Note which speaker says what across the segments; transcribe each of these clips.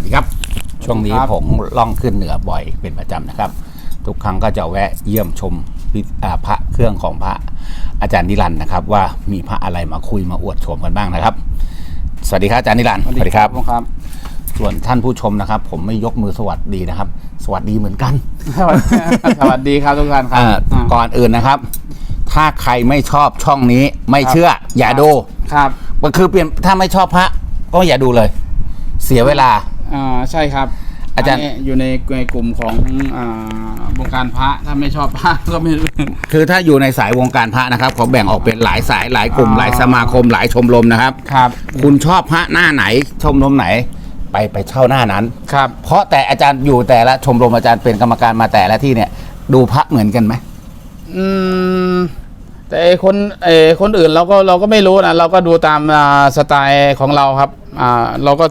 Speaker 1: วัสดีครับ ช่วงนี้
Speaker 2: ครับ
Speaker 1: ผมล่องขึ้นเหนือบ่อยเป็นประจำนะครับ ทุกครั้งก็จะแวะเยี่ยมชมพิอ่าพระเครื่องของพระอาจารย์นิรันดร์นะครับ ว่ามีพระอะไรมาคุยมาอวดชมกันบ้างนะครับ สวัสดีครับอาจารย์นิรันดร์
Speaker 2: ครับ
Speaker 1: ส่วนท่านผู้ชมนะครับ ผมไม่ยกมือสวัสดีนะครับ สวัสดีเหมือนกัน
Speaker 2: สวัสดีสวัสดีครับทุกท่านครั
Speaker 1: อ่า
Speaker 2: อ่า
Speaker 1: ก่อนอื่นนะครับ ถ้าใครไม่ชอบช่องนี้ไม่เชื่อ อย่าดู
Speaker 2: ครับ
Speaker 1: ก็คือเปลี่ยนถ้าไม่ชอบพระก็อย่าดูเลย เสียเวลา
Speaker 2: อ่าใช่ครับ
Speaker 1: อาจารย์
Speaker 2: นนี้อยู่ในในกลุ่มของอ่าวงการพระถ้าไม่ชอบพระก็ไม่
Speaker 1: คือถ้าอยู่ในสายวงการพระนะครับเขาแบ่งออกเป็นหลายสายหลายกลุ่ม
Speaker 2: อ๋อ
Speaker 1: หลายสมาคมหลายชมรมนะครับ
Speaker 2: ครับ
Speaker 1: คุณชอบพระหน้าไหน ชมรมไหน ไปไปเช่าหน้านั้น
Speaker 2: ครับ
Speaker 1: เพราะแต่อาจารย์อยู่แต่ละชมรมอาจารย์เป็นกรรมการมาแต่ละที่เนี่ย ดูพระเหมือนกันไหม
Speaker 2: อืมแต่ไอ้คนไอ้คนอื่นเราก็เราก็ไม่รู้นะเราก็ดูตามอ่าสไตล์ของเราครับ อ่าเราก็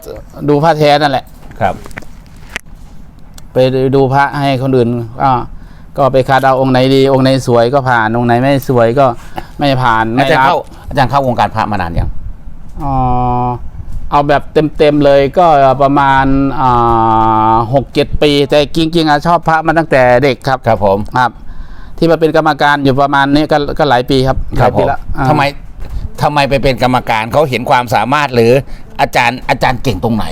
Speaker 2: ดูพระแท้นั่นแหละ
Speaker 1: ครับ
Speaker 2: ไปดูพระให้คนอื่นก็ก็ไปคาดเอาองค์ไหนดี องค์ไหนสวยก็ผ่านองค์ไหนไม่สวยก็ไม่ผ่าน
Speaker 1: อา
Speaker 2: ไม่
Speaker 1: จารย์
Speaker 2: รับ
Speaker 1: เข้าอาจารย์เข้าวงการพระมานานยัง
Speaker 2: อ๋อเอาแบบเต็มๆเลยก็ประมาณหกเจ็ดปี แต่จริงๆอะชอบพระมาตั้งแต่เด็กครับ
Speaker 1: ครับผม
Speaker 2: ครับ ที่มาเป็นกรรมการอยู่ประมาณนี้ก็ก็หลายปีครับห
Speaker 1: ครั
Speaker 2: ลา
Speaker 1: บ
Speaker 2: ย
Speaker 1: ผ
Speaker 2: ปี
Speaker 1: ม
Speaker 2: ละอ่า
Speaker 1: ทำไม ทำไมไปเป็นกรรมการเขาเห็นความสามารถหรืออาจารย์อาจารย์เก่งตรงไหน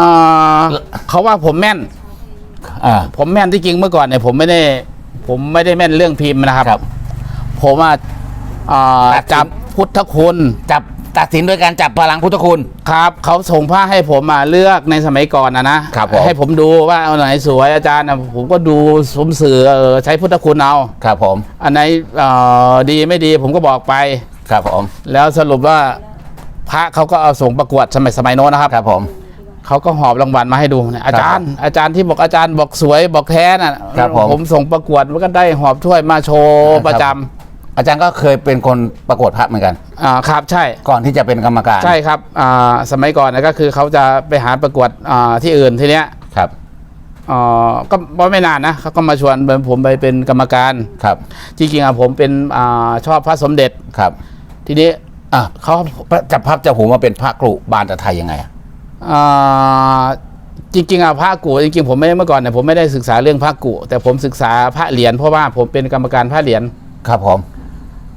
Speaker 2: อ่าเขาว่าผมแม่น
Speaker 1: อ่า
Speaker 2: ผมแม่นที่จริงเมื่อก่อนเนี่ยผมไม่ได้ ผมไม่ได้แม่นเรื่องพิมพ์นะครับ
Speaker 1: ครับ
Speaker 2: ผมว่าอ่า
Speaker 1: ตัดสิน
Speaker 2: จับพุทธคุณ
Speaker 1: จับตัดสินโดยการจับพลังพุทธคุณ
Speaker 2: ครับเขาส่งผ้าให้ผมมาเลือกในสมัยก่อนนะนะครับ
Speaker 1: ผม
Speaker 2: ให้ผมดูว่าเอาไหนสวยอาจารย์นะผมก็ดูสมสื่อเออใช้พุทธคุณเอา
Speaker 1: ครับผม
Speaker 2: อันไหนเอ่อดีไม่ดีผมก็บอกไป
Speaker 1: ครับผม
Speaker 2: แล้วสรุปว่าพระเขาก็เอาส่งประกวดสมัยสมัยโน้นนะครับ
Speaker 1: ครับผม
Speaker 2: เขาก็หอบรางวัลมาให้ดูเนี่ยอาจารย์ อาจารย์ที่บอกอาจารย์บอกสวยบอกแท้น่ะ
Speaker 1: ครับผม
Speaker 2: ผมส่งประกวดมันก็ได้หอบถ้วยมาโชว์ประจ
Speaker 1: อาจารย์ก็เคยเป็นคนประกวดพระเหมือนกันำ
Speaker 2: อ่า ครับ ใช่
Speaker 1: ก่อนที่จะเป็นกรรมการ
Speaker 2: ใช่ครับ อ่า สมัยก่อนนะก็คือเขาจะไปหาประกวด อ่า ที่อื่นทีเนี้ย
Speaker 1: ครับ
Speaker 2: อ่า ก็ไม่นานนะเขาก็มาชวนผมไปเป็นกรรมการ
Speaker 1: ครับ
Speaker 2: จริงๆอะผมเป็นอาชอบพระสมเด็จ
Speaker 1: ครับ
Speaker 2: ทีนี้
Speaker 1: อะเขาจับภาพจับหูมาเป็นพระกรุบานตะไทยยังไงอะ
Speaker 2: อ่าจริงๆอะพระกุจริงๆผมไม่ได้เมื่อก่อนเนี่ยผมไม่ได้ศึกษาเรื่องพระกุแต่ผมศึกษาพระเหรียญเพราะว่าผมเป็นกรรมการพระเหรียญ
Speaker 1: ครับผม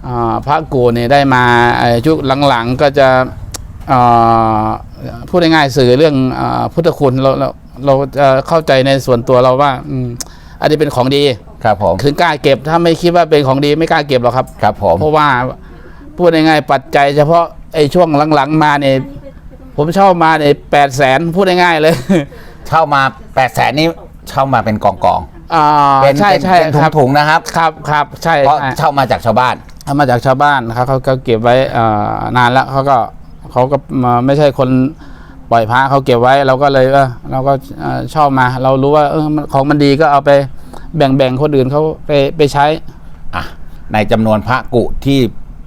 Speaker 2: อ่าพระกุเนี่ยได้มาไอ้ชุดหลังๆก็จะอ่าพูดง่ายๆสื่อเรื่องอาพุทธคุณเราเราเราจะเข้าใจในส่วนตัวเราว่าอืมอันนี้เป็นของดี
Speaker 1: ครับผม
Speaker 2: คือกล้าเก็บถ้าไม่คิดว่าเป็นของดีไม่กล้าเก็บหรอกครับ
Speaker 1: ครับผม
Speaker 2: เพราะว่า พูดง่ายๆปัจจัยเฉพาะไอ้ช่วงหลังๆมาเนี่ยผมเช่ามาเนี่ยแปดแสนพูดง่ายๆเลย
Speaker 1: เช่ามาแปดแสนนี้เช่ามาเป็นกองกอง
Speaker 2: อ่า
Speaker 1: ๆเป็น
Speaker 2: ใช่
Speaker 1: เป็น
Speaker 2: ใช่
Speaker 1: เป็น
Speaker 2: ครับ
Speaker 1: ถุงๆนะครับ
Speaker 2: ครับครับใช่
Speaker 1: เพราะ
Speaker 2: ใช่
Speaker 1: เช่ามาจากชาวบ้าน
Speaker 2: เอามาจากชาวบ้านนะครับเขาก็เก็บไว้อ่านานแล้วเขาก็เขาก็มาไม่ใช่คนปล่อยพระเขาเก็บไว้เราก็เลยเออเราก็เอ่อชอบมา เรารู้ว่าเออมันของมันดีก็เอาไปแบ่งๆคนอื่นเขาไปไปใช้
Speaker 1: อะในจำนวนพระกุที่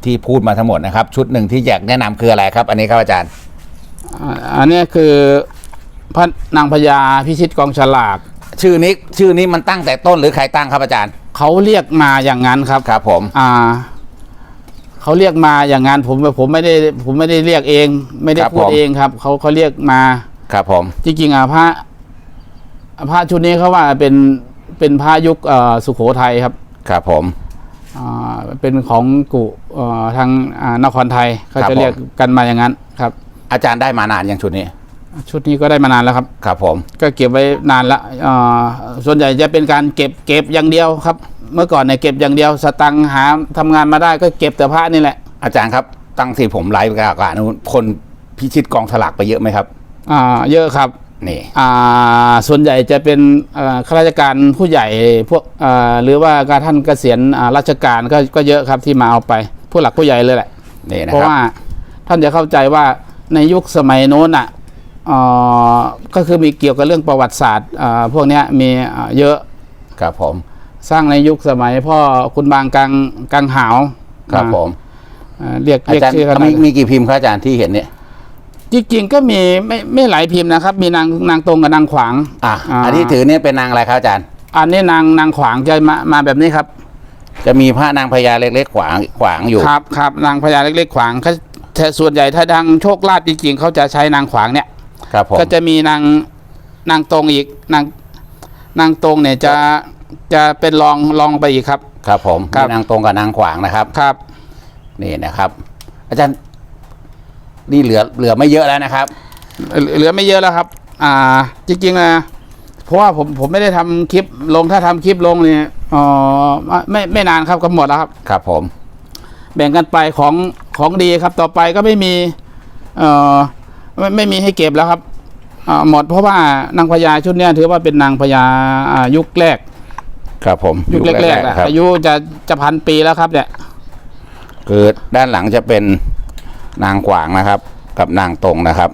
Speaker 1: ที่พูดมาทั้งหมดนะครับ ชุดหนึ่งที่อยากแนะนำคืออะไรครับ อันนี้ครับอาจารย์
Speaker 2: อ่าอันเนี้ยคือพระนางพญาพิชิตกองฉลาก
Speaker 1: ชื่อนี้ชื่อนี้มันตั้งแต่ต้นหรือใครตั้งครับอาจารย์
Speaker 2: เขาเรียกมาอย่างนั้นครับ
Speaker 1: ครับผม
Speaker 2: อ่าเขาเรียกมาอย่างนั้นผมผมไม่ได้ผมไม่ได้เรียกเอง ไม่ได้
Speaker 1: ครับ
Speaker 2: พูด
Speaker 1: ผม
Speaker 2: เองครับเขาเขาเรียกมา
Speaker 1: ครับผม
Speaker 2: จริงๆอะพระพระชุดนี้เขาว่าเป็นเป็นพระยุคเอ่อสุโขทัยครับ
Speaker 1: ครับผม
Speaker 2: อ่า เป็นของกุเอ่อทางอ่านครไทยเขา
Speaker 1: ครับ
Speaker 2: จะเรียก
Speaker 1: ผม
Speaker 2: กันมาอย่างนั้นครับ
Speaker 1: อาจารย์ได้มานานยังชุดนี้
Speaker 2: ชุดนี้ก็ได้มานานแล้วครับ
Speaker 1: ครับผม
Speaker 2: ก็เก็บไว้นานละอ่าส่วนใหญ่จะเป็นการเก็บเก็บอย่างเดียวครับ เมื่อก่อนเนี่ยเก็บอย่างเดียว สตังค์หาทำงานมาได้ก็เก็บแต่พระนี่แหละ
Speaker 1: อาจารย์ครับ ตั้งที่ผมไลฟ์กับอาการนู้นคนพิชิตกองสลากไปเยอะไหมครับ
Speaker 2: อ่า เยอะครับ
Speaker 1: นี่
Speaker 2: อ่าส่วนใหญ่จะเป็นอ่าข้าราชการผู้ใหญ่พวกอ่าหรือว่าการท่านเกษียณอ่าราชการก็ก็เยอะครับที่มาเอาไป ผู้หลักผู้ใหญ่เลยแหละ
Speaker 1: นี่นะ
Speaker 2: เพราะ
Speaker 1: ครับ
Speaker 2: ว่าท่านจะเข้าใจว่าในยุคสมัยโน้นอะอ่าก็คือมีเกี่ยวกับเรื่องประวัติศาสตร์อ่าพวกเนี้ยมีอ่าเยอะ
Speaker 1: ครับผม
Speaker 2: สร้างในยุคสมัยพ่อคุณบางกังกังหาว
Speaker 1: ครับผม
Speaker 2: อ่าเรียก
Speaker 1: อา
Speaker 2: เรียก
Speaker 1: จารย์
Speaker 2: ชื่อกันหน่
Speaker 1: มี
Speaker 2: อย
Speaker 1: มีกี่พิมพ์ครับอาจารย์ที่เห็นเนี่ย
Speaker 2: จริงๆก็มีไม่ไม่หลายพิมพ์นะครับ มีนางนางตรงกับนางขวาง
Speaker 1: อะ
Speaker 2: อ่า
Speaker 1: อันที่ถือเนี่ยเป็นนางอะไรครับอาจารย์
Speaker 2: อันนี้นางนางขวางจะมามาแบบนี้ครับ
Speaker 1: จะมีพระนางพญาเล็กๆขวางขวางอยู่
Speaker 2: ครับครับนางพญาเล็กๆขวางเขาแต่ส่วนใหญ่ถ้าดังโชคลาภจริงๆเขาจะใช้นางขวางเนี่ย
Speaker 1: ครับผม
Speaker 2: ก็จะมีนางนางตรงอีกนางนางตรงเนี่ยจะจะเป็นรองรองไปอีกครับ
Speaker 1: ครับผม
Speaker 2: ครับ
Speaker 1: มีนางตรงกับนางขวางนะครับ
Speaker 2: ครับ
Speaker 1: นี่นะครับ อาจารย์ นี่เหลือเหลือไม่เยอะแล้วนะครับ
Speaker 2: เหลือเหลือไม่เยอะแล้วครับ อ่า จริงๆนะเพราะว่าผมผมไม่ได้ทำคลิปลงถ้าทำคลิปลงเนี่ยอ๋อไม่ไม่ไม่นานครับก็หมดแล้วครับ
Speaker 1: ครับผม
Speaker 2: แบ่งกันไปของของดีครับ ต่อไปก็ไม่มี เอ่อไม่ไม่มีให้เก็บแล้วครับอ่าหมดเพราะว่านางพญาชุดเนี้ยถือว่าเป็นนางพญาอ่ายุคแรก
Speaker 1: ครับผม
Speaker 2: ยุคแรกๆ
Speaker 1: ๆ
Speaker 2: อะ
Speaker 1: ครับ
Speaker 2: อายุจะจะพันปีแล้วครับเนี่ย
Speaker 1: คือด้านหลังจะเป็น นางขวางนะครับ กับนางตรงนะครับ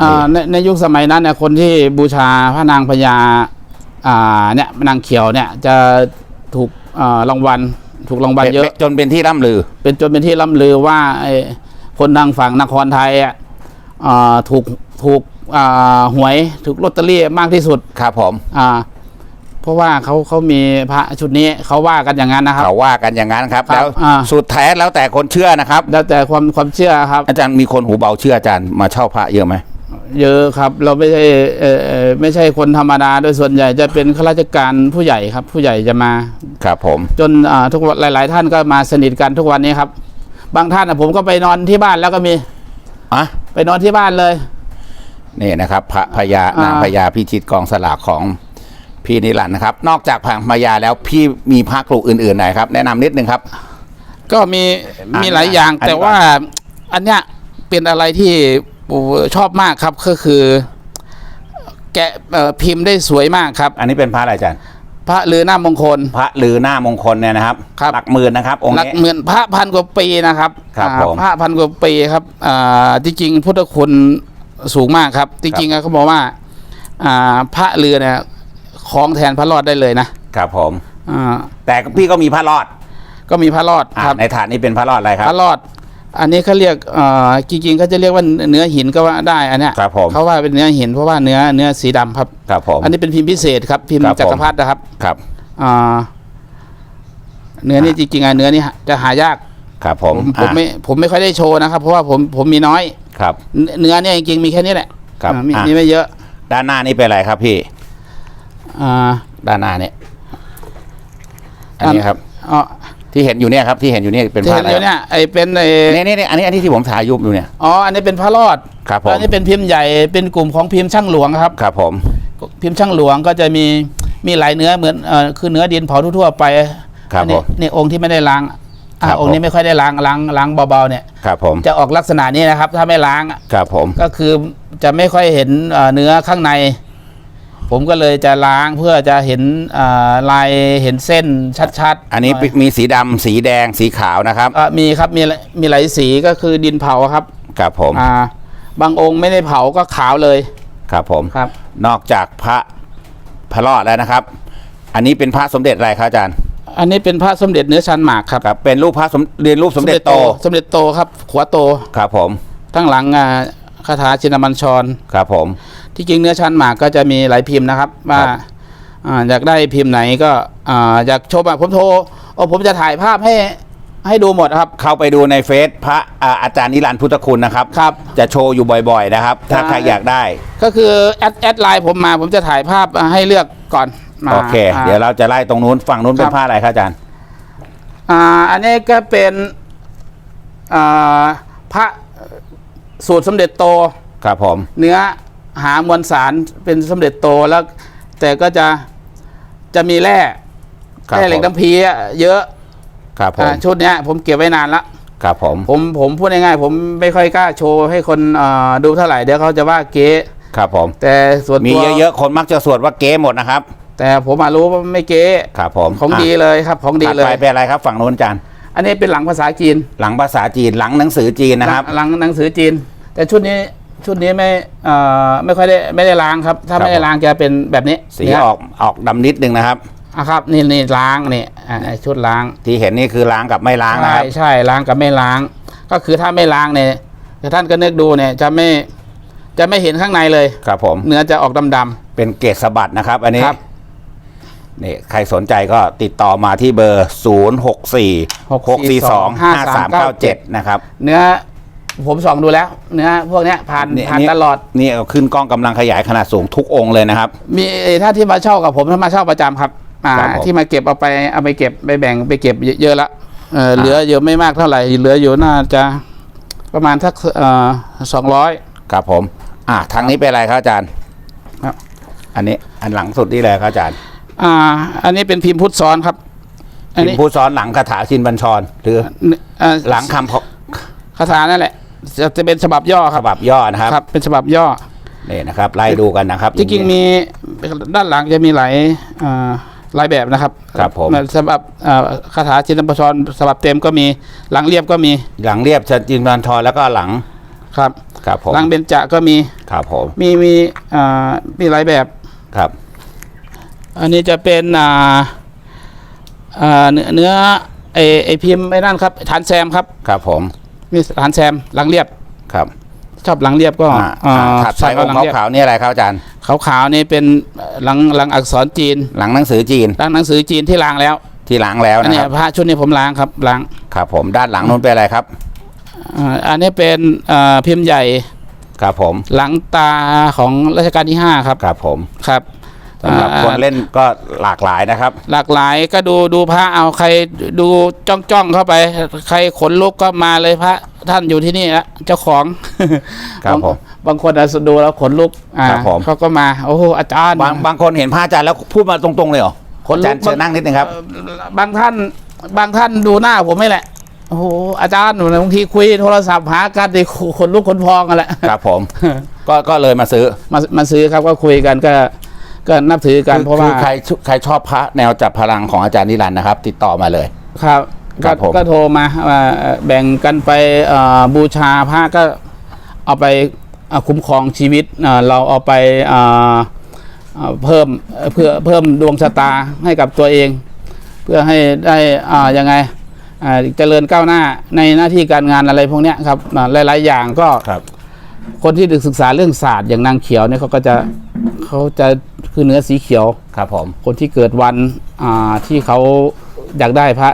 Speaker 2: อ่าในในยุคสมัยนั้นเนี่ยคนที่บูชาพระนางพญาอ่าเนี่ยนางเขียวเนี่ยจะถูกอ่ารางวัลถูกรางวัลเยอะ
Speaker 1: จนเป็นที่ร่ำลือ
Speaker 2: เป็นจนเป็นที่ล่ำลือว่าไอ้คนทางฝั่งนครไทยอะอ่าถูกถูกอ่าหวยถูกลอตเตอรี่มากที่สุด
Speaker 1: ครับผม
Speaker 2: อ่า เพราะว่าเขาเขามีพระชุดนี้เขาว่ากันอย่างนั้นนะครับ
Speaker 1: เขาว่ากันอย่างนั้นครับ
Speaker 2: ครับ
Speaker 1: แล้ว
Speaker 2: อ่า
Speaker 1: สุดแท้แล้วแต่คนเชื่อนะครับ
Speaker 2: แล้วแต่ความความเชื่อครับ
Speaker 1: อาจารย์มีคนหูเบาเชื่ออาจารย์มาเช่าพระเยอะไหม
Speaker 2: เยอะครับ เราไม่ใช่เอ่อเอ่อไม่ใช่คนธรรมดาโดยส่วนใหญ่จะเป็นข้าราชการผู้ใหญ่ครับ ผู้ใหญ่จะมา
Speaker 1: ครับผม
Speaker 2: จนอ่าทุกวันหลาย ๆ ท่านก็มาสนิทกันทุกวันนี้ครับ บางท่านน่ะผมก็ไปนอนที่บ้านแล้วก็มี
Speaker 1: อะ
Speaker 2: ไปนอนที่บ้านเลย
Speaker 1: นี่นะครับ พระพญา
Speaker 2: อ่าน
Speaker 1: นางพญาพิชิตกองสลากของ พี่นิรันดร์นะครับ นอกจากพระพญาแล้วพี่มีพระกลุ่มอื่นๆไหนครับ แนะนำนิดนึงครับ
Speaker 2: ก็มี
Speaker 1: อ่ามี
Speaker 2: มีหลายอย่าง
Speaker 1: อันนี้
Speaker 2: แต่ว่าอันเนี้ยเป็นอะไรที่โอ้ชอบมากครับก็คือ แกะเอ่อพิมพ์ได้สวยมากครับ
Speaker 1: อันนี้เป็นพระอะไรอาจารย์
Speaker 2: พระลือหน้ามงคล
Speaker 1: พระลือหน้ามงคลเนี่ยนะครับ
Speaker 2: ครับ
Speaker 1: หลักหมื่นนะครับองค์
Speaker 2: หลัก
Speaker 1: นี้
Speaker 2: เหมือนพระพันกว่าปีนะครับ
Speaker 1: ครับ
Speaker 2: อ่า
Speaker 1: ผม
Speaker 2: พระพันกว่าปีครับอ่าจริงๆพุทธคุณสูงมากครับจริงๆอะเขาบอกว่าอ่าพระเรือเนี่ย คล้องแทนพระรอดได้เลยนะครับ
Speaker 1: ผม
Speaker 2: อ่า
Speaker 1: แต่พี่ก็มีพระรอด
Speaker 2: ก็มีพระรอด
Speaker 1: อะ
Speaker 2: ครับ
Speaker 1: ในฐานนี้เป็นพระรอดอะไรครั
Speaker 2: พ
Speaker 1: บ
Speaker 2: ระรอด อันนี้เขาเรียกเอ่อจริงๆเขาจะเรียกว่าเนื้อหินก็ว่าได้อันเนี้ย
Speaker 1: ครับผม
Speaker 2: เขาว่าเป็นเนื้อหินเพราะว่าเนื้อเนื้อสีดำครับ
Speaker 1: ครับผม
Speaker 2: อันนี้เป็นพิมพ์พิเศษครับพิมพ์
Speaker 1: ครับผม
Speaker 2: จักรพรรดินะครับ
Speaker 1: ครับ
Speaker 2: อ่าเนื้อนี่จริงๆอะเนื้อนี่จะหายาก
Speaker 1: ครับผ
Speaker 2: ผมมผม
Speaker 1: อะ
Speaker 2: ไม่ผมไม่ค่อยได้โชว์นะครับ เพราะว่าผมผมมีน้อย
Speaker 1: ครับ
Speaker 2: เนื้อเนี่ยจริงๆมีแค่นี้แหละ
Speaker 1: ครับ
Speaker 2: อ่ามี
Speaker 1: อะ
Speaker 2: มีไม่เยอะ
Speaker 1: ด้านหน้านี่เป็นอะไรครับพี่
Speaker 2: อ่า
Speaker 1: ด้านหน้าเนี่ยอันนี้ครับ
Speaker 2: อ๋อ
Speaker 1: ที่เห็นอยู่เนี่ยครับที่เห็นอยู่เนี่ยเป็น
Speaker 2: ที่
Speaker 1: พระ
Speaker 2: เห็
Speaker 1: อะ
Speaker 2: น
Speaker 1: ไร
Speaker 2: อยู่เนี่ยไอเป็นไอ
Speaker 1: เนี่ยเนี่ยเนี่ยอันนี้อันนี้ที่ผมถ่ายรูปอยู่เนี่ย
Speaker 2: อ๋ออันนี้เป็นพระรอด
Speaker 1: ครับผม
Speaker 2: อันนี้เป็นพิมพ์ใหญ่เป็นกลุ่มของพิมพ์ช่างหลวงครับ
Speaker 1: ครับผม
Speaker 2: พิมพ์ช่างหลวงก็จะมีมีหลายเนื้อเหมือนเอ่อคือเนื้อดินเผาทั่วๆไป
Speaker 1: ครับ
Speaker 2: อันนี้
Speaker 1: ผม
Speaker 2: นี่องค์ที่ไม่ได้ล้างอะ
Speaker 1: ครับ
Speaker 2: องค์นี้ไม่ค่อยได้ล้างล้างล้างเบาๆเนี่ย
Speaker 1: ครับผม
Speaker 2: จะออกลักษณะนี้นะครับ ถ้าไม่ล้างอะ
Speaker 1: ครับผม
Speaker 2: ก็คือจะไม่ค่อยเห็นเอ่อเนื้อข้างใน ผมก็เลยจะล้างเพื่อจะเห็นเอ่อลายเห็นเส้นชัดๆ
Speaker 1: อันนี้
Speaker 2: หย
Speaker 1: มีสีดำสีแดงสีขาวนะครับ
Speaker 2: เอ่อมีครับมีมีหลายสีก็คือดินเผาครับ
Speaker 1: ครับผม
Speaker 2: อ่าบางองค์ไม่ได้เผาก็ขาวเลย
Speaker 1: ครับผม
Speaker 2: ครับ
Speaker 1: นอกจากพระพระรอดแล้วนะครับ อันนี้เป็นพระสมเด็จอะไรครับอาจารย์
Speaker 2: อันนี้เป็นพระสมเด็จเนื้อชันหมากครับ
Speaker 1: ครับ เป็นรูปพระสมเรียนรูปสมเด็จโต
Speaker 2: สมเด็จโตครับขวาโต
Speaker 1: ครับผม
Speaker 2: ทั้งหลังอ่าคาถาชินบัญชร
Speaker 1: ครับผม
Speaker 2: ที่จริงเนื้อชั้นหมากก็จะมีหลายพิมพ์นะครับ ว่า
Speaker 1: ครับ
Speaker 2: อ่าอยากได้พิมพ์ไหนก็อ่าอยากชมอะผมโทรโอ้ผมจะถ่ายภาพให้ให้ดูหมดครับ
Speaker 1: เข้าไปดูในเฟซพระอ่าอาจารย์นิรันดร์พุทธคุณนะครับ
Speaker 2: ครับ
Speaker 1: จะโชว์อยู่บ่อยๆนะครับ ถ้า
Speaker 2: อ่า
Speaker 1: ใครอยากได้
Speaker 2: ก็คือแอดแอดไลน์ผมมาผมจะถ่ายภาพอ่าให้เลือกก่อนมา
Speaker 1: โอเค
Speaker 2: อ่า
Speaker 1: เดี๋ยวเราจะไล่ตรงนู้นฝั่งนู้นเป็
Speaker 2: ครั
Speaker 1: น
Speaker 2: บ
Speaker 1: ผ้าอะไรครับอาจารย์
Speaker 2: อ่าอันนี้ก็เป็นอ่าพระสูตรสมเด็จโต
Speaker 1: ครับผม
Speaker 2: เนื้อ หามวลสารเป็นสมเด็จโตแล้ว แต่ก็จะจะมีแร่
Speaker 1: ครับ
Speaker 2: แร่เหล็ก
Speaker 1: ผม
Speaker 2: น้ำพีอะเยอะ
Speaker 1: ครับผม
Speaker 2: อ่าชุดเนี้ยผมเก็บไว้นานละ
Speaker 1: ครับผม
Speaker 2: ผมผมพูดง่ายๆผมไม่ค่อยกล้าโชว์ให้คนเอ่อดูเท่าไหร่เดี๋ยวเขาจะว่าเก๊
Speaker 1: ครับผม
Speaker 2: แต่ส่วน
Speaker 1: มี
Speaker 2: ตัว
Speaker 1: เยอะๆ คนมักจะสวดว่าเก๊หมดนะครับ
Speaker 2: แต่ผมมารู้ว่าไม่เก๊
Speaker 1: ครับผม
Speaker 2: ของดีะเลยครับของดี
Speaker 1: ถัด
Speaker 2: เลย
Speaker 1: ไปเป็นอะไรครับ ฝั่งนู้นอาจารย์
Speaker 2: อันนี้เป็นหลังภาษาจีน
Speaker 1: หลังภาษาจีนหลังหนังสือจีนนะครับ
Speaker 2: หลังหนังสือจีน แต่ชุดนี้ ชุดนี้ไม่เอ่อไม่ค่อยได้ไม่ได้ล้างครับ ถ้า
Speaker 1: ครับ
Speaker 2: ไม่ได้ล้างจะเป็นแบบนี้
Speaker 1: สี
Speaker 2: เนี่ย
Speaker 1: ออกออกดำนิดนึงนะครับ
Speaker 2: อะครับ นี่นี่ล้างนี่อ่าชุดล้าง
Speaker 1: ที่เห็นนี่คือล้างกับไม่ล้างนะ
Speaker 2: ใช่
Speaker 1: ครับ
Speaker 2: ใช่ล้างกับไม่ล้าง ก็คือถ้าไม่ล้างเนี่ยท่านก็นึกดูเนี่ยจะไม่จะไม่เห็นข้างในเลย
Speaker 1: ครับผม
Speaker 2: เนื้อจะออกดำ
Speaker 1: เป็นเกศสะบัดนะครับ อันนี้
Speaker 2: ครับ
Speaker 1: นี่ใครสนใจก็ติดต่อมาที่เบอร์ 0 6 4 6 4 2 5 3 9 7 นะครับ
Speaker 2: ๆเนื้อ ผมส่องดูแล้วเนื้อพวกเนี้ยผ่าน
Speaker 1: นี่
Speaker 2: ผ่าน
Speaker 1: นี่
Speaker 2: ตลอด
Speaker 1: นี่เอาขึ้นกล้องกำลังขยายขนาดสูงทุกองค์เลยนะครับ
Speaker 2: มีเอ่อถ้าที่มาเช่ากับผมถ้ามาเช่าประจำครับ อ่า
Speaker 1: ครับผม
Speaker 2: ที่มาเก็บเอาไปเอาไปเก็บไปแบ่งไปเก็บเยอะๆละเออเหลือเยอะไม่มากเท่าไหร่เหลืออยู่น่าจะประมาณสักเอ่อสองร้อย
Speaker 1: ครับผม อ่าทางนี้เป็นอะไรครับอาจารย์
Speaker 2: ครับ
Speaker 1: อันนี้อันหลังสุดนี่เลยครับอาจารย์
Speaker 2: อ่า อันนี้เป็นพิมพ์พุทธซ้อนครับอัน
Speaker 1: พิม
Speaker 2: นี้
Speaker 1: พ์ผู้ซ้อนหลังคาถาชินบัญชรหรือ
Speaker 2: เอ่อ
Speaker 1: หลังคำพ
Speaker 2: คาถานั่นแหละ จะจะเป็นฉบับย่อค
Speaker 1: ฉ
Speaker 2: รับ
Speaker 1: บับย่อนะครับ
Speaker 2: ครับ เป็นฉบับย่อ
Speaker 1: นี่นะครับ ไล่ดูกันนะครับ
Speaker 2: จริงๆมีด้านหลังจะมีหลายอ่าหลายแบบนะครับ
Speaker 1: ครับผม
Speaker 2: ฉบับอ่าคาถาจินตปชรฉบับเต็มก็มีหลังเรียบก็มี
Speaker 1: หลังเรียบชินบัญชรแล้วก็หลัง
Speaker 2: ครับ
Speaker 1: ครับผม
Speaker 2: หลังเบญจาก็มี
Speaker 1: ครับผม
Speaker 2: มีมีอ่ามีหลายแบบ
Speaker 1: ครับ
Speaker 2: อันนี้จะเป็นอ่าอ่าเนื้อเนื้อไอไอพิมพ์ไอ้นั่นครับฐานแซมครับ
Speaker 1: ครับผม
Speaker 2: มีฐานแซมหลังเรียบ
Speaker 1: ครับ
Speaker 2: ชอบหลังเรียบก็
Speaker 1: อ่า
Speaker 2: อ่า
Speaker 1: ถัดไป
Speaker 2: ใส่
Speaker 1: อ
Speaker 2: เอา
Speaker 1: ง
Speaker 2: หลั
Speaker 1: ค์
Speaker 2: งเรียบ
Speaker 1: ขาวๆนี่อะไรครับอาจารย์
Speaker 2: ขาวขาวๆนี่เป็นหลังหลังอักษรจีน
Speaker 1: หลังหนังสือจีน
Speaker 2: หลังหนังสือจีนที่ล้างแล้ว
Speaker 1: ที่ล้างแล้ว
Speaker 2: อัน
Speaker 1: นะ
Speaker 2: นี้
Speaker 1: ครับ
Speaker 2: พระชุดนี้ผมล้างครับล้าง
Speaker 1: ครับผมด้านหลังนู้นเป็นอะไรครับ
Speaker 2: อ่าอันนี้เป็นอ่าพิมพ์ใหญ่
Speaker 1: ครับผม
Speaker 2: หลังตาของรัชกาลที่ห้าครับ
Speaker 1: ครับผม
Speaker 2: ครับ
Speaker 1: สำหรับ
Speaker 2: อ่า
Speaker 1: คนเล่นก็หลากหลายนะครับ
Speaker 2: หลากหลายก็ดูดูพระเอาใครดูจ้องจ้องเข้าไป ใครขนลุกก็มาเลยพระท่านอยู่ที่นี่ละเจ้าของ
Speaker 1: ครับา
Speaker 2: ง
Speaker 1: ผม
Speaker 2: บางคนอาจจะดูแล้วขนลุกอ่า
Speaker 1: ครับผม
Speaker 2: เขาก็มาโอ้โหอาจารย์
Speaker 1: บางบางคนเห็นพระอาจารย์แล้วพูดมาตรงๆเลยเหรอ
Speaker 2: คนลุก
Speaker 1: อาจารย์เชิญนั่งนิดนึงครับ
Speaker 2: เอ่อบางท่านบางท่านดูหน้าผมไม่แหละโอ้โหอาจารย์บางทีคุยโทรศัพท์หากันดิขนลุกขนพองกันแหละ
Speaker 1: ครับผม ก็ก็เลยมาซื้อ
Speaker 2: มามาซื้อครับก็คุยกันก็ ก็นับถือกัน
Speaker 1: คือ
Speaker 2: เพราะ
Speaker 1: คื
Speaker 2: ว่า
Speaker 1: อใครใครชอบพระแนวจับพลังของอาจารย์นิรันดร์นะครับ ติดต่อมาเลย
Speaker 2: ครับ
Speaker 1: ครั
Speaker 2: ก็
Speaker 1: บผม
Speaker 2: ก็โทรมาว่าเอ่อแบ่งกันไปเอ่อบูชาพระก็เอาไปเอ่อคุ้มครองชีวิตเอ่อเราเอาไปเอ่อเอ่อเพิ่มเอ่อเพื่อเพิ่มดวงชะตาให้กับตัวเอง เพื่อให้ได้อ่ายังไงอ่าเจริญก้าวหน้าในหน้าที่การงานอะไรพวกเนี้ยครับอ่าหลาย ๆ อย่างก็
Speaker 1: ครับ
Speaker 2: คนที่ศึกษาเรื่องศาสตร์อย่างนางเขียวเนี่ยเขาก็จะเขาจะ คือเนื้อสีเขียว
Speaker 1: ครับผม
Speaker 2: คนที่เกิดวันอ่าที่เขาอยากได้พระ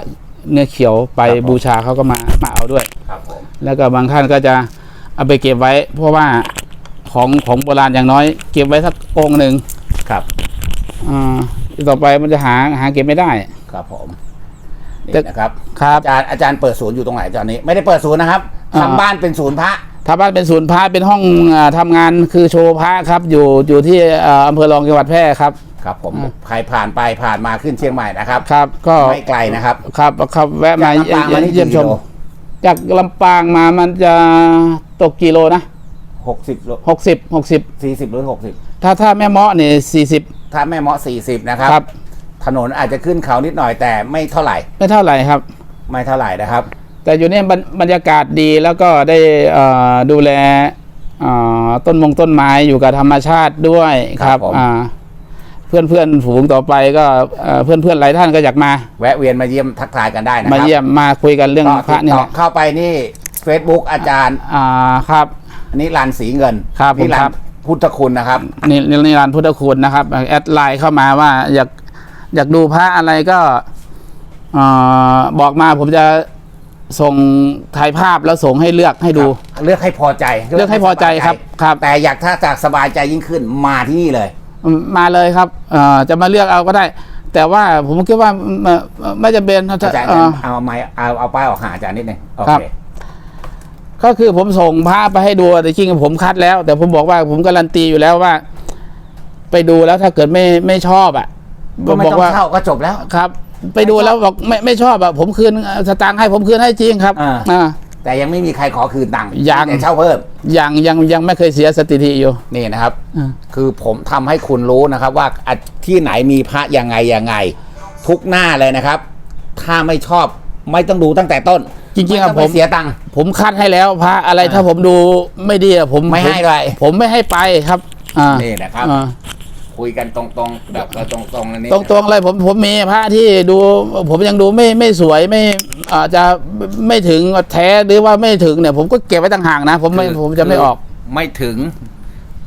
Speaker 2: เนื้อเขียวไป
Speaker 1: ครับผม
Speaker 2: บูชาเขาก็มามาเอาด้วย
Speaker 1: ครับผม
Speaker 2: แล้วก็บางท่านก็จะเอาไปเก็บไว้ เพราะว่าของของโบราณอย่างน้อย เก็บไว้สักองค์หนึ่ง
Speaker 1: ครับ
Speaker 2: อ่าต่อไปมันจะหาหาเก็บไม่ได้
Speaker 1: ครับผม
Speaker 2: แต่
Speaker 1: นี่นะครับ
Speaker 2: ครับ
Speaker 1: อาจารย์อาจารย์เปิดศูนย์อยู่ตรงไหนตอนนี้ ไม่ได้เปิดศูนย์นะครับ
Speaker 2: อ่า
Speaker 1: ทำบ้านเป็นศูนย์พระ
Speaker 2: ถ้าบ้านเป็นศูนย์พระเป็นห้องอาทำงานคือโชว์พระครับ อยู่อยู่ที่อ่าอำเภอรองจังหวัดแพร่ครับ
Speaker 1: ครับผม
Speaker 2: อ่า
Speaker 1: ใครผ่านไปผ่านมาขึ้นเชียงใหม่นะครับ
Speaker 2: ครับ ก็
Speaker 1: ไม่ไกลนะครับ
Speaker 2: ครับครับแวะมา
Speaker 1: จากลำปางมานี่
Speaker 2: เยี่ยมชม
Speaker 1: กี่กิโล
Speaker 2: จากลำปางมามันจะตกกิโลนะ
Speaker 1: หกสิบ
Speaker 2: หกสิบหกสิบ
Speaker 1: สี่สิบหรือหกสิบ
Speaker 2: ถ้าถ้าแม่เมาะเนี่ยสี่สิบ
Speaker 1: ถ้าแม่เมาะสี่สิบนะครับ
Speaker 2: ครับ
Speaker 1: ถนนอาจจะขึ้นเขานิดหน่อยแต่ไม่เท่าไหร่
Speaker 2: ไม่เท่าไหร่ครับ
Speaker 1: ไม่เท่าไหร่นะครับ
Speaker 2: แต่อยู่เนี่ยบรรบรรยากาศดีแล้วก็ได้เอ่อดูแลเอ่อต้นมงต้นไม้อยู่กับธรรมชาติด้วยค
Speaker 1: ครั
Speaker 2: รั
Speaker 1: บบผม
Speaker 2: อ่าเพื่อนเพื่อนฝูงต่อไปก็เอ่อเพื่อนเพื่อนหลายท่านก็อยากมา
Speaker 1: แวะเวียนมาเยี่ยมทักทายกันได้นะครั
Speaker 2: มาเยี่ยมมาคุยกันเรื่อง
Speaker 1: ก็
Speaker 2: พระ
Speaker 1: ติด
Speaker 2: นี่
Speaker 1: ต่
Speaker 2: แห
Speaker 1: อ
Speaker 2: ละ
Speaker 1: เข้าไปนี่ Facebook อาจารย์
Speaker 2: อ่าครับ
Speaker 1: นิรันดร์ศรีเงิน
Speaker 2: ครับผม
Speaker 1: นิรั
Speaker 2: ครั
Speaker 1: น
Speaker 2: บ
Speaker 1: ดร์พุทธคุณนะครับ
Speaker 2: นี่นี่นี่ร้านพุทธคุณนะครับแอดไลน์เข้ามาว่าอยากอยากดูพระอะไรก็เอ่อบอกมาผมจะ ส่งถ่ายภาพแล้วส่งให้เลือกให้ดู
Speaker 1: ครับเลือกให้พอใจ
Speaker 2: เลือกให้พอใจครับครับ
Speaker 1: แต่อยากถ้าจากสบายใจยิ่งขึ้นมาที่นี่เลย
Speaker 2: มาเลยครับเอ่อจะมาเลือกเอาก็ได้ แต่ว่าผมคิดว่าเอ่อไม่จะเป็นถ้า
Speaker 1: อาจารย์
Speaker 2: เอ่อ
Speaker 1: เอาไม้เอาเอาป้ายออกหาอาจารย์นิดนึงโอ
Speaker 2: ครับ
Speaker 1: เค
Speaker 2: ก็คือผมส่งพระไปให้ดูแต่จริงๆผมคัดแล้ว แต่ผมบอกว่าผมการันตีอยู่แล้วว่า ไปดูแล้วถ้าเกิดไม่ไม่ชอบอะ
Speaker 1: ก็ไม่
Speaker 2: บอก
Speaker 1: ต้อง
Speaker 2: ว่า
Speaker 1: เช่าก็จบแล้ว
Speaker 2: ครับ ไปดูแล้วบอกไม่ไม่ชอบอะผมคืนสตางค์ให้ผมคืนให้จริงครับ
Speaker 1: อ่า
Speaker 2: อ่า
Speaker 1: แต่ยังไม่มีใครขอคืนตังค์
Speaker 2: ยัง
Speaker 1: แต่เช่าเพิ่ม
Speaker 2: ยังยังยังไม่เคยเสียสถิติอยู่
Speaker 1: นี่นะครับ
Speaker 2: อ่า
Speaker 1: คือผมทำให้คุณรู้นะครับ ว่าอะที่ไหนมีพระยังไงยังไง ทุกหน้าเลยนะครับ ถ้าไม่ชอบไม่ต้องดูตั้งแต่ต้น
Speaker 2: จริงๆ
Speaker 1: ไม่
Speaker 2: อะ
Speaker 1: ต้อง
Speaker 2: ผ
Speaker 1: ไป
Speaker 2: ม
Speaker 1: เสียตังค์
Speaker 2: ผมคัดให้แล้วพระอะไร
Speaker 1: อ่า
Speaker 2: ถ้าผมดูไม่ดีอะผม
Speaker 1: ไม่ให้
Speaker 2: ผม
Speaker 1: เลย
Speaker 2: ผมไม่ให้ไปครับอ่า
Speaker 1: นี่นะครับ
Speaker 2: อ่า
Speaker 1: คุยกันตรงๆแบบเราตรงๆนะนี่
Speaker 2: ตรงๆเลยผมผมมีพระที่ดูผมยังดูไม่ไม่สวยไม่อาจจะไม่ถึงแท้หรือว่าไม่ถึงเนี่ย ผมก็เก็บไว้ต่างหากนะ ผมไม่
Speaker 1: คือ
Speaker 2: ผมจะไม่ออก
Speaker 1: ไม่ถึง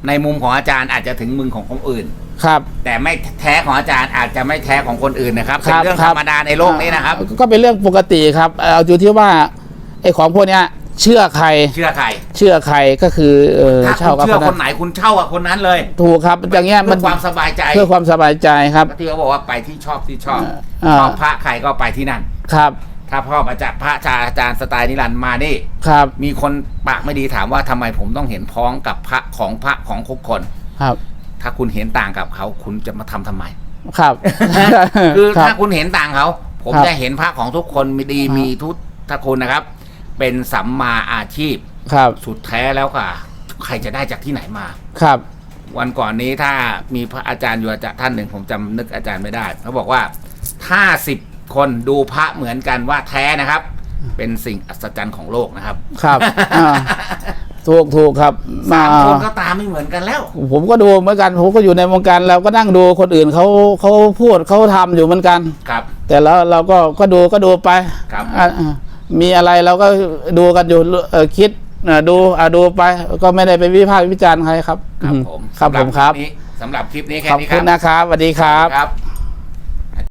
Speaker 1: ในมุมของอาจารย์อาจจะถึงมึงของคนอื่น
Speaker 2: ครับ
Speaker 1: แต่ไม่แท้ของอาจารย์อาจจะไม่แท้ของคนอื่นนะครับ
Speaker 2: ค
Speaker 1: เป็น
Speaker 2: รับ
Speaker 1: เรื่อง
Speaker 2: ค
Speaker 1: ธ
Speaker 2: รั
Speaker 1: ร
Speaker 2: บ
Speaker 1: รมดาในโลกนี้นะครับ
Speaker 2: ก็เป็นเรื่องปกติครับ เอาอยู่ที่ว่าไอ้ของพวกเนี้ย เชื่อใคร
Speaker 1: เชื่อใคร
Speaker 2: เชื่อใครก็คือเออ
Speaker 1: ถ้า
Speaker 2: เช่า
Speaker 1: คุณ
Speaker 2: กับ
Speaker 1: เชื่อ
Speaker 2: คน
Speaker 1: ค
Speaker 2: นั้นน
Speaker 1: ไหนคุณเช่ากับคนนั้นเลย
Speaker 2: ถูกครับอย่างเงี้ย
Speaker 1: เพื่
Speaker 2: มัน
Speaker 1: อความสบายใจ
Speaker 2: เพื่อความสบายใจครับ
Speaker 1: ที่เขาบอกว่าไปที่ชอบที่ชอบ
Speaker 2: อ่า
Speaker 1: ชอบพระใครก็ไปที่นั่น
Speaker 2: ครับ
Speaker 1: ถ้าพ่อมาจากพระอาจารย์สไตล์นิรันดร์มานี่
Speaker 2: ครับ
Speaker 1: มีคนปากไม่ดีถามว่าทำไมผมต้องเห็นพ้องกับพระของพระของทุกคน
Speaker 2: ครับ
Speaker 1: ถ้าคุณเห็นต่างกับเขาคุณจะมาทำทำไม
Speaker 2: ครับ
Speaker 1: คือ
Speaker 2: รับ
Speaker 1: ถ้าคุณเห็นต่างเขา ผม
Speaker 2: ครับ
Speaker 1: จะเห็นพระของทุกคนมีดี
Speaker 2: ครับ
Speaker 1: มีทุกทคุณนะครับ เป็นสัมมาอาชีพ
Speaker 2: ครับ
Speaker 1: สุดแท้แล้วค่ะ ใครจะได้จากที่ไหนมา
Speaker 2: ครับ
Speaker 1: วันก่อนนี้ถ้ามีพระอาจารย์อยู่อาจารย์ท่านหนึ่งผมจำนึกอาจารย์ไม่ได้เขาบอกว่าถ้าสิบคนดูพระเหมือนกันว่าแท้นะครับ เป็นสิ่งอัศจรรย์ของโลกนะครับ
Speaker 2: ครับอ่าถูกถูกครับ
Speaker 1: สาม
Speaker 2: อ่า
Speaker 1: คนก็ตามไม่เหมือนกันแล้ว
Speaker 2: ผมก็ดูเหมือนกัน ผมก็อยู่ในวงการเราก็นั่งดูคนอื่นเขาเขาพูดเขาทำอยู่เหมือนกัน
Speaker 1: ครับ
Speaker 2: แต่แล้วเราก็ก็ดูก็ดูไป
Speaker 1: ครับ
Speaker 2: อะอะ มีอะไรเราก็ดูกันอยู่เออคิดเอ่อดูอะดูไปก็ไม่ได้ไปวิพากษ์วิจารณ์ใครครับ
Speaker 1: ครับ
Speaker 2: อืม
Speaker 1: ผม
Speaker 2: ครับผมครับ
Speaker 1: สำหสำหรับคลิปนี้แค่
Speaker 2: ขอบ
Speaker 1: นี้ค
Speaker 2: คุ
Speaker 1: รั
Speaker 2: ณ
Speaker 1: บ
Speaker 2: นะครับสวัสดีครับ
Speaker 1: ครับ